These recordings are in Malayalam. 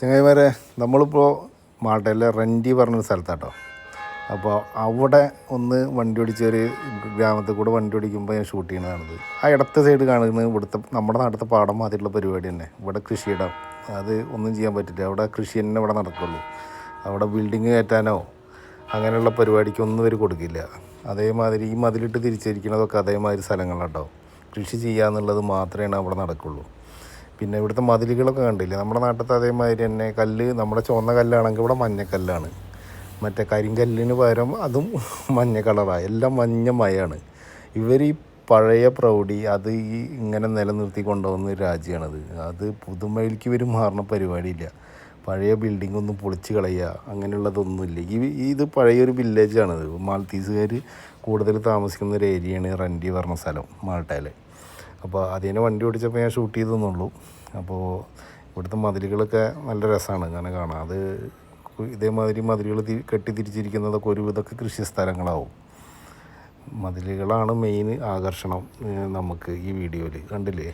ചങ്ങായിമാരെ നമ്മളിപ്പോൾ മാട്ടയിലെ റെന്റി പറഞ്ഞൊരു സ്ഥലത്താട്ടോ. അപ്പോൾ അവിടെ ഒന്ന് വണ്ടി ഓടിച്ചൊരു ഗ്രാമത്തിൽ കൂടെ വണ്ടി ഓടിക്കുമ്പോൾ ഞാൻ ഷൂട്ട് ചെയ്യണതാണിത് ആ ഇടത്തെ സൈഡ് കാണുന്നത് ഇവിടുത്തെ നമ്മുടെ നാട്ടിലത്തെ പാടം മാതിരിയുള്ള പരിപാടി തന്നെ. ഇവിടെ കൃഷിയിടം. അത് ഒന്നും ചെയ്യാൻ പറ്റില്ല. അവിടെ കൃഷി തന്നെ ഇവിടെ നടക്കുള്ളൂ. അവിടെ ബിൽഡിങ് കയറ്റാനോ അങ്ങനെയുള്ള പരിപാടിക്കൊന്നും ഇവർ കൊടുക്കില്ല. അതേമാതിരി ഈ മതിലിട്ട് തിരിച്ചിരിക്കുന്നതൊക്കെ അതേമാതിരി സ്ഥലങ്ങളാട്ടോ. കൃഷി ചെയ്യുക എന്നുള്ളത് മാത്രമേ അവിടെ നടക്കുള്ളൂ. പിന്നെ ഇവിടുത്തെ മതിലുകളൊക്കെ കണ്ടില്ലേ? നമ്മുടെ നാട്ടിലത്തെ അതേമാതിരി തന്നെ കല്ല് നമ്മുടെ ചുവന്ന കല്ലാണെങ്കിൽ ഇവിടെ മഞ്ഞക്കല്ലാണ് മറ്റേ കരിങ്കല്ലിന് പകരം അതും മഞ്ഞ കളറാണ് എല്ലാം മഞ്ഞ മയാണ് ഇവർ ഈ പഴയ പ്രൗഢി അത് ഈ ഇങ്ങനെ നിലനിർത്തി കൊണ്ടുപോകുന്ന ഒരു രാജ്യമാണത്. അത് പുതുമയിലേക്ക് ഇവർ മാറുന്ന പരിപാടിയില്ല. പഴയ ബിൽഡിംഗ് ഒന്നും പൊളിച്ച് കളയുക അങ്ങനെയുള്ളതൊന്നുമില്ല ഈ ഇത് പഴയൊരു വില്ലേജാണത് മാൽത്തീസുകാർ കൂടുതൽ താമസിക്കുന്ന ഒരു ഏരിയയാണ് റെൻഡി പറഞ്ഞ സ്ഥലം മാൾട്ടയിൽ അപ്പോൾ അതിന് വണ്ടി ഓടിച്ചപ്പോൾ ഞാൻ ഷൂട്ട് ചെയ്തെന്നുള്ളൂ അപ്പോൾ ഇവിടുത്തെ മതിലുകളൊക്കെ നല്ല രസമാണ് അങ്ങനെ കാണാം അത് ഇതേമാതിരി മതിലുകൾ കെട്ടി തിരിച്ചിരിക്കുന്നതൊക്കെ ഒരുവിധമൊക്കെ കൃഷി സ്ഥലങ്ങളാവും. മതിലുകളാണ് മെയിൻ ആകർഷണം നമുക്ക് ഈ വീഡിയോയിൽ. കണ്ടില്ലേ?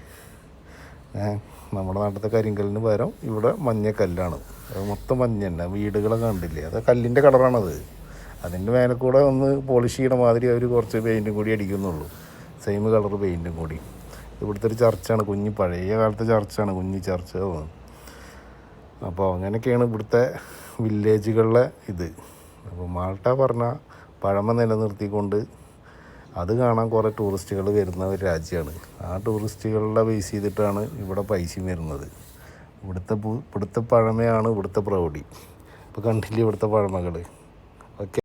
നമ്മുടെ നാട്ടിലത്തെ കരിങ്കല്ലിന് പകരം ഇവിടെ മഞ്ഞക്കല്ലാണ് അത് മൊത്തം മഞ്ഞ തന്നെ. വീടുകളൊക്കെ കണ്ടില്ലേ? അത് കല്ലിന്റെ കളറാണത്. അതിന്റെ മേലെ കൂടെ ഒന്ന് പോളിഷ് ചെയ്യണ മാതിരി അവർ കുറച്ച് പെയിന്റും കൂടി അടിക്കുന്നുള്ളൂ. സെയിം കളർ പെയിന്റും കൂടി. ഇവിടുത്തെ ഒരു ചർച്ചാണ് കുഞ്ഞി പഴയ കാലത്തെ ചർച്ചാണ് കുഞ്ഞി ചർച്ച അപ്പോൾ അങ്ങനെയൊക്കെയാണ് ഇവിടുത്തെ വില്ലേജുകളിലെ ഇത്. അപ്പോൾ മാൾട്ട പറഞ്ഞ പഴമ നിലനിർത്തിക്കൊണ്ട് അത് കാണാൻ കുറേ ടൂറിസ്റ്റുകൾ വരുന്ന ഒരു രാജ്യമാണ്. ആ ടൂറിസ്റ്റുകളുടെ ബേസ് ചെയ്തിട്ടാണ് ഇവിടെ പൈസയും വരുന്നത്. ഇവിടുത്തെ ഇവിടുത്തെ പഴമയാണ് ഇവിടുത്തെ പ്രൗഢി. ഇപ്പോൾ കണ്ടില്ലേ ഇവിടുത്തെ പഴമകൾ ഓക്കെ